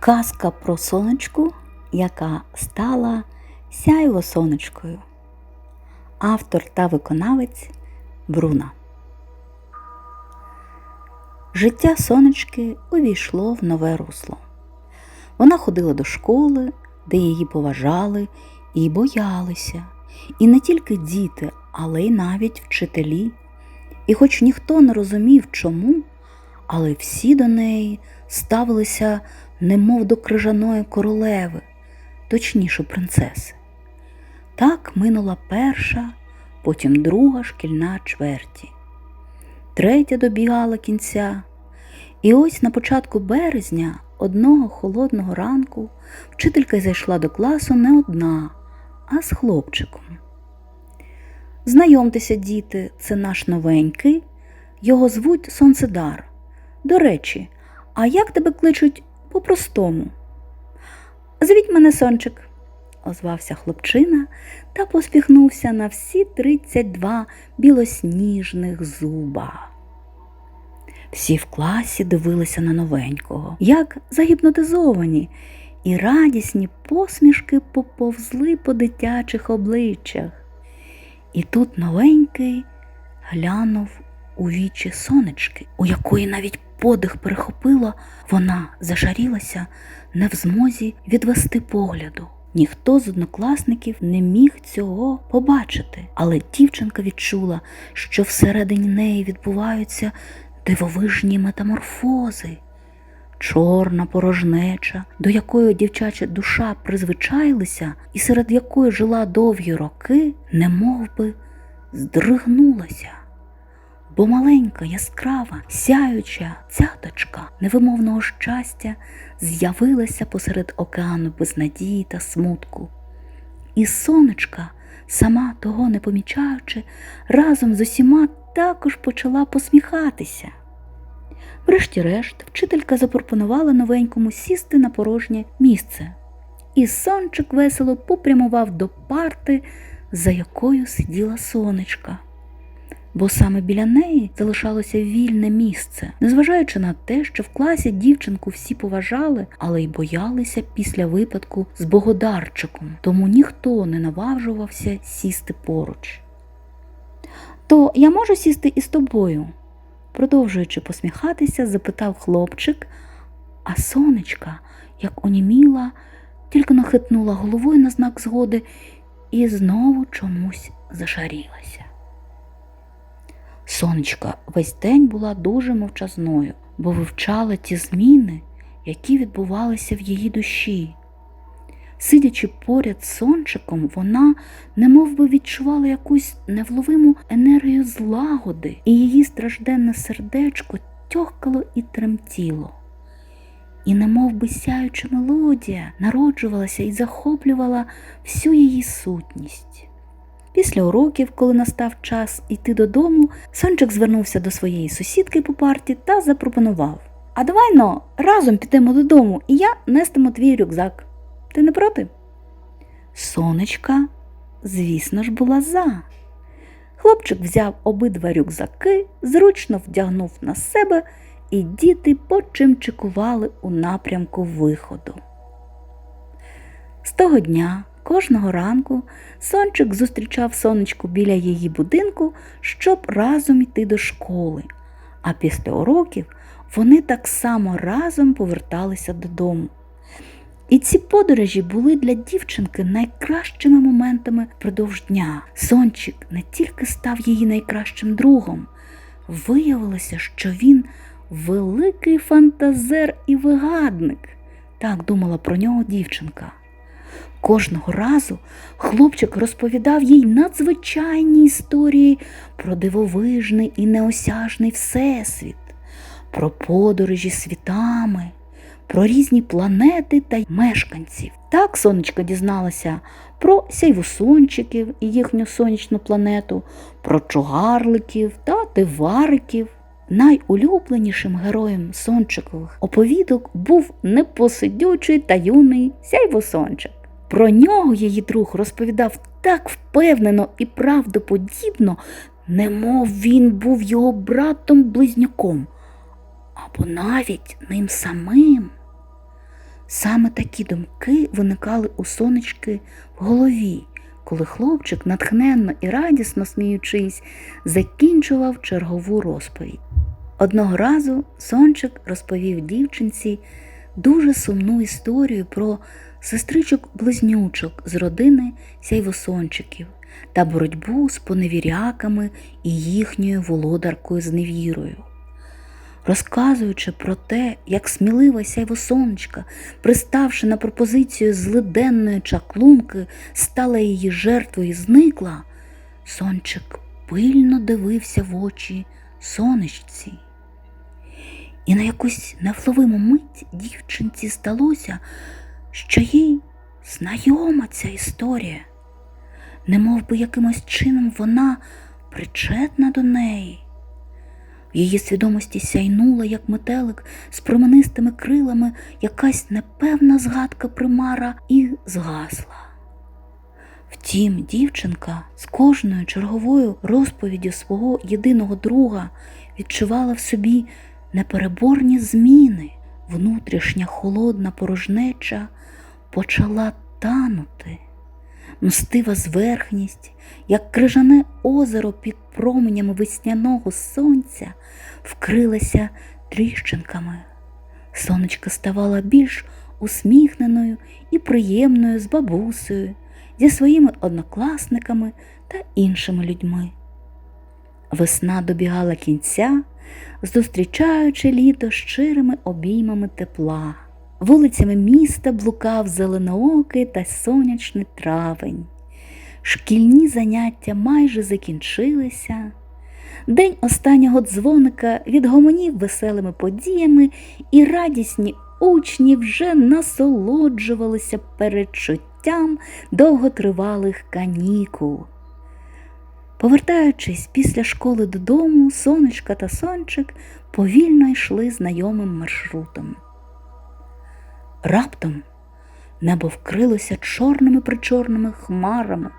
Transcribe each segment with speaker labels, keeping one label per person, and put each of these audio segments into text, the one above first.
Speaker 1: Казка про сонечку, яка стала сяйво сонечкою. Автор та виконавець Бруна. Життя сонечки увійшло в нове русло. Вона ходила до школи, де її поважали і боялися. І не тільки діти, але й навіть вчителі. І хоч ніхто не розумів чому, але всі до неї ставилися немов до крижаної королеви, точніше принцеси. Так минула перша, потім друга шкільна чверті. Третя добігала кінця, і ось на початку березня одного холодного ранку вчителька зайшла до класу не одна, а з хлопчиком. Знайомтеся, діти, це наш новенький, його звуть Сонцедар. До речі, а як тебе кличуть по-простому? Звіть мене сончик, озвався хлопчина та поспіхнувся на всі тридцять два білосніжних зуба. Всі в класі дивилися на новенького, як загіпнотизовані, і радісні посмішки поповзли по дитячих обличчях. І тут новенький глянув у вічі сонечки, у якої навіть подих перехопила, вона зашарілася, не в змозі відвести погляду. Ніхто з однокласників не міг цього побачити, але дівчинка відчула, що всередині неї відбуваються дивовижні метаморфози. Чорна порожнеча, до якої дівчача душа призвичайлася, і серед якої жила довгі роки, не би здригнулася. Бо маленька, яскрава, сяюча цяточка невимовного щастя з'явилася посеред океану безнадії та смутку. І сонечка, сама того не помічаючи, разом з усіма також почала посміхатися. Врешті-решт, вчителька запропонувала новенькому сісти на порожнє місце, і сончик весело попрямував до парти, за якою сиділа сонечка. Бо саме біля неї залишалося вільне місце, незважаючи на те, що в класі дівчинку всі поважали, але й боялися після випадку з богодарчиком, тому ніхто не наважувався сісти поруч. То я можу сісти із тобою? продовжуючи посміхатися, запитав хлопчик, а сонечка, як оніміла, тільки нахитнула головою на знак згоди і знову чомусь зашарілася. Сонечка весь день була дуже мовчазною, бо вивчала ті зміни, які відбувалися в її душі. Сидячи поряд з сончиком, вона немов би відчувала якусь невловиму енергію злагоди, і її стражденне сердечко тьохкало і тремтіло. І немов би сяюча мелодія народжувалася і захоплювала всю її сутність. Після уроків, коли настав час йти додому, сончик звернувся до своєї сусідки по парті та запропонував А давай но разом підемо додому, і я нестиму твій рюкзак. Ти не проти? Сонечка, звісно ж, була за. Хлопчик взяв обидва рюкзаки, зручно вдягнув на себе, і діти почимчикували у напрямку виходу. З того дня кожного ранку сончик зустрічав сонечку біля її будинку, щоб разом йти до школи, а після уроків вони так само разом поверталися додому. І ці подорожі були для дівчинки найкращими моментами впродовж дня. Сончик не тільки став її найкращим другом, виявилося, що він великий фантазер і вигадник. Так думала про нього дівчинка. Кожного разу хлопчик розповідав їй надзвичайні історії про дивовижний і неосяжний всесвіт, про подорожі світами про різні планети та мешканців. Так сонечка дізналася про сяйвосончиків і їхню сонячну планету, про чугарликів та тивариків. Найулюбленішим героєм сончикових оповідок був непосидючий та юний сяйвосончик. Про нього її друг розповідав так впевнено і правдоподібно, немов він був його братом-близнюком, або навіть ним самим. Саме такі думки виникали у сонечки в голові, коли хлопчик, натхненно і радісно сміючись, закінчував чергову розповідь. Одного разу сончик розповів дівчинці дуже сумну історію про сестричок-близнючок з родини сяйвосончиків та боротьбу з поневіряками і їхньою володаркою з невірою. Розказуючи про те, як смілива сяйвосонечка, приставши на пропозицію злиденної чаклунки, стала її жертвою і зникла, сончик пильно дивився в очі сонечці. І на якусь невловиму мить дівчинці здалося, що їй знайома ця історія, немов би якимось чином вона причетна до неї. В її свідомості сяйнула, як метелик з променистими крилами, якась непевна згадка примара і згасла. Втім, дівчинка з кожною черговою розповіддю свого єдиного друга відчувала в собі непереборні зміни, внутрішня холодна порожнеча почала танути. Мстива зверхність, як крижане озеро під променями весняного сонця, вкрилася тріщинками. Сонечка ставала більш усміхненою і приємною з бабусею, зі своїми однокласниками та іншими людьми. Весна добігала кінця, зустрічаючи літо щирими обіймами тепла. Вулицями міста блукав зеленоокий та сонячний травень. Шкільні заняття майже закінчилися. День останнього дзвоника відгомонів веселими подіями, і радісні учні вже насолоджувалися передчуттям довготривалих канікул. Повертаючись після школи додому, сонечка та сончик повільно йшли знайомим маршрутом. Раптом небо вкрилося чорними причорними хмарами.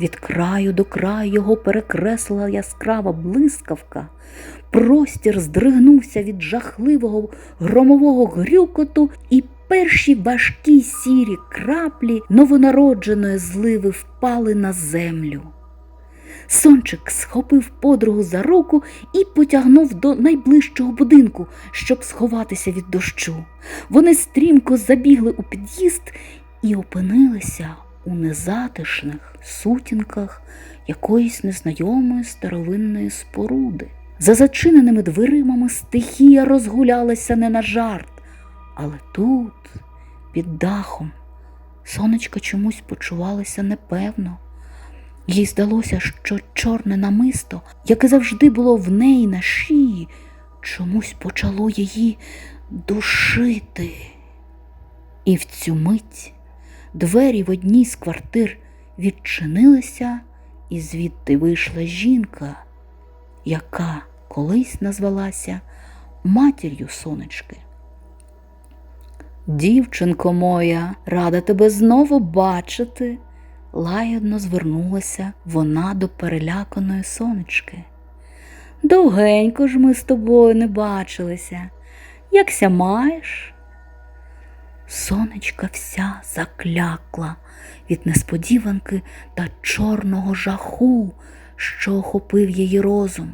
Speaker 1: Від краю до краю його перекреслила яскрава блискавка. Простір здригнувся від жахливого громового грюкоту, і перші важкі сірі краплі новонародженої зливи впали на землю. Сончик схопив подругу за руку і потягнув до найближчого будинку, щоб сховатися від дощу. Вони стрімко забігли у під'їзд і опинилися у незатишних сутінках якоїсь незнайомої старовинної споруди. За зачиненими дверимами стихія розгулялася не на жарт, але тут, під дахом, сонечко чомусь почувалося непевно. Їй здалося, що чорне намисто, яке завжди було в неї на шиї, чомусь почало її душити. І в цю мить двері в одній з квартир відчинилися, і звідти вийшла жінка, яка колись назвалася матір'ю сонечки. Дівчинко моя, рада тебе знову бачити лагідно звернулася вона до переляканої сонечки. Довгенько ж ми з тобою не бачилися. Якся маєш? Сонечка вся заклякла від несподіванки та чорного жаху, що охопив її розум.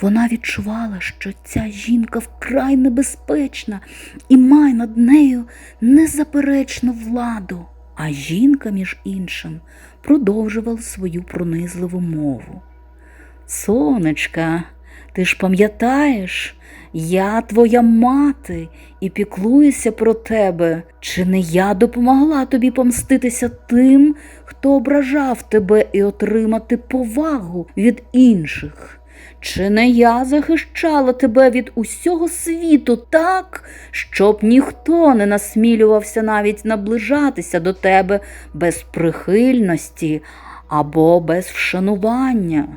Speaker 1: Вона відчувала, що ця жінка вкрай небезпечна і має над нею незаперечну владу. А жінка, між іншим, продовжувала свою пронизливу мову. Сонечка, ти ж пам'ятаєш, я твоя мати і піклуюся про тебе. Чи не я допомогла тобі помститися тим, хто ображав тебе і отримати повагу від інших? Чи не я захищала тебе від усього світу так, щоб ніхто не насмілювався навіть наближатися до тебе без прихильності або без вшанування?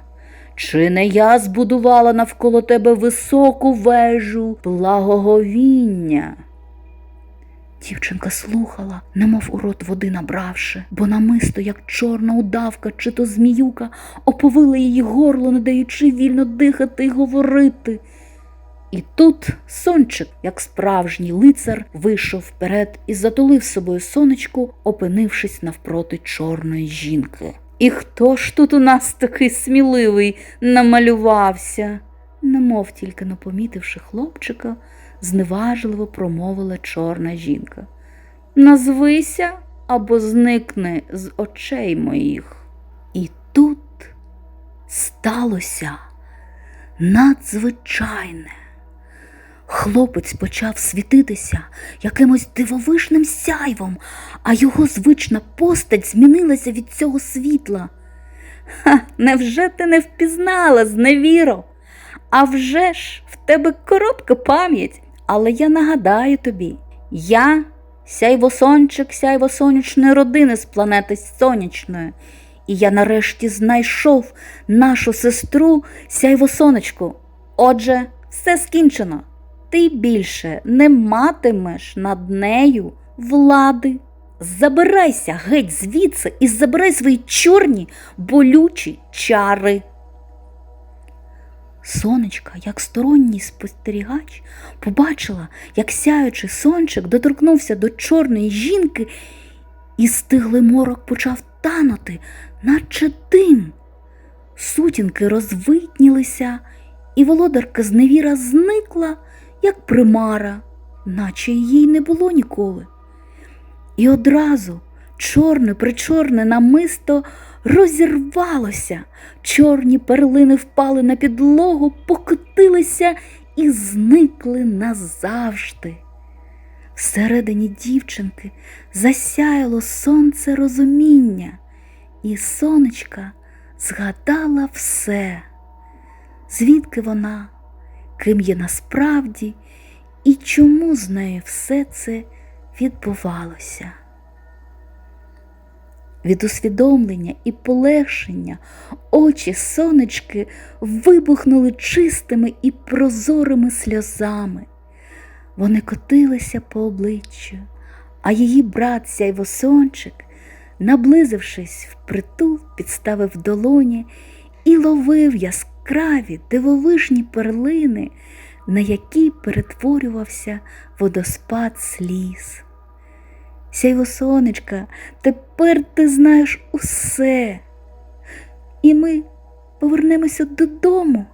Speaker 1: Чи не я збудувала навколо тебе високу вежу благоговіння? Дівчинка слухала, немов у рот води набравши, бо намисто, як чорна удавка чи то зміюка, оповила її горло, не даючи вільно дихати й говорити. І тут сончик, як справжній лицар, вийшов вперед і затулив собою сонечку, опинившись навпроти чорної жінки. І хто ж тут у нас такий сміливий намалювався? Немов тільки не помітивши хлопчика, зневажливо промовила чорна жінка. Назвися або зникни з очей моїх. І тут сталося надзвичайне. Хлопець почав світитися якимось дивовижним сяйвом, а його звична постать змінилася від цього світла. Ха, невже ти не впізнала, зневіро? А вже ж в тебе коротка пам'ять, але я нагадаю тобі, я сяйвосончик сяйвосонячної родини з планети сонячної, і я нарешті знайшов нашу сестру сяйвосонечку. Отже, все скінчено. Ти більше не матимеш над нею влади. Забирайся геть звідси і забирай свої чорні болючі чари. Сонечка, як сторонній спостерігач, побачила, як сяючий сончик доторкнувся до чорної жінки, і стиглий морок почав танути, наче дим. Сутінки розвитнілися, і володарка зневіра зникла, як примара, наче її не було ніколи. І одразу чорне причорне намисто розірвалося, чорні перлини впали на підлогу, покотилися і зникли назавжди. Всередині дівчинки засяяло сонце розуміння, і сонечка згадала все, звідки вона, ким є насправді і чому з нею все це відбувалося. Від усвідомлення і полегшення очі сонечки вибухнули чистими і прозорими сльозами. Вони котилися по обличчю, а її брат сяйвосончик, наблизившись впритул, підставив долоні і ловив яскраві дивовижні перлини, на які перетворювався водоспад сліз. Сяйво сонечка, тепер ти знаєш усе. І ми повернемося додому?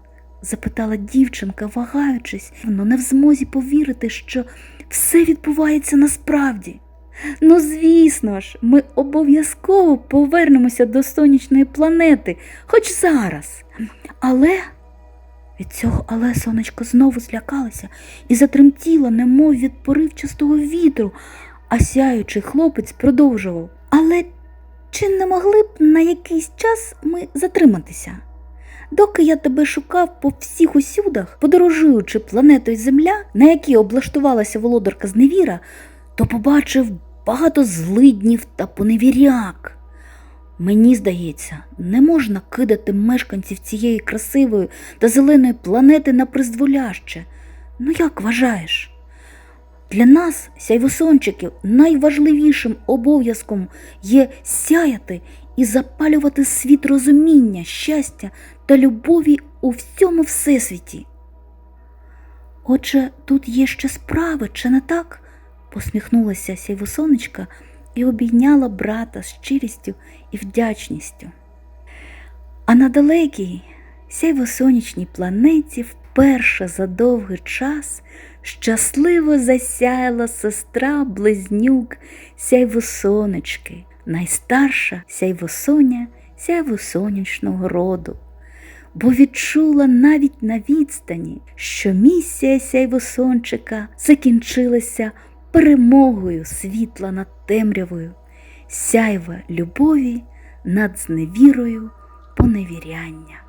Speaker 1: запитала дівчинка, вагаючись, но не в змозі повірити, що все відбувається насправді. Ну, звісно ж, ми обов'язково повернемося до сонячної планети, хоч зараз. Але від цього але сонечко знову злякалося і затремтіло, немов від поривчастого вітру, а сяючий хлопець продовжував. Але чи не могли б на якийсь час ми затриматися? Доки я тебе шукав по всіх усюдах, подорожуючи планетою Земля, на якій облаштувалася володарка зневіра, то побачив багато злиднів та поневіряк. Мені здається, не можна кидати мешканців цієї красивої та зеленої планети на призволяще. Ну як вважаєш? Для нас, сяйвосончиків, найважливішим обов'язком є сяяти і запалювати світ розуміння, щастя та любові у всьому всесвіті. Отже, тут є ще справи, чи не так? посміхнулася сяйвосонечка і обійняла брата з щирістю і вдячністю. А на далекій сяйвосонячній планеті вперше за довгий час щасливо засяяла сестра близнюк. Сяйвосонечки, найстарша сяйвосоня сяйвосонячного роду, бо відчула навіть на відстані, що місія сяйвосончика закінчилася перемогою світла над темрявою, сяйва любові над зневірою поневіряння.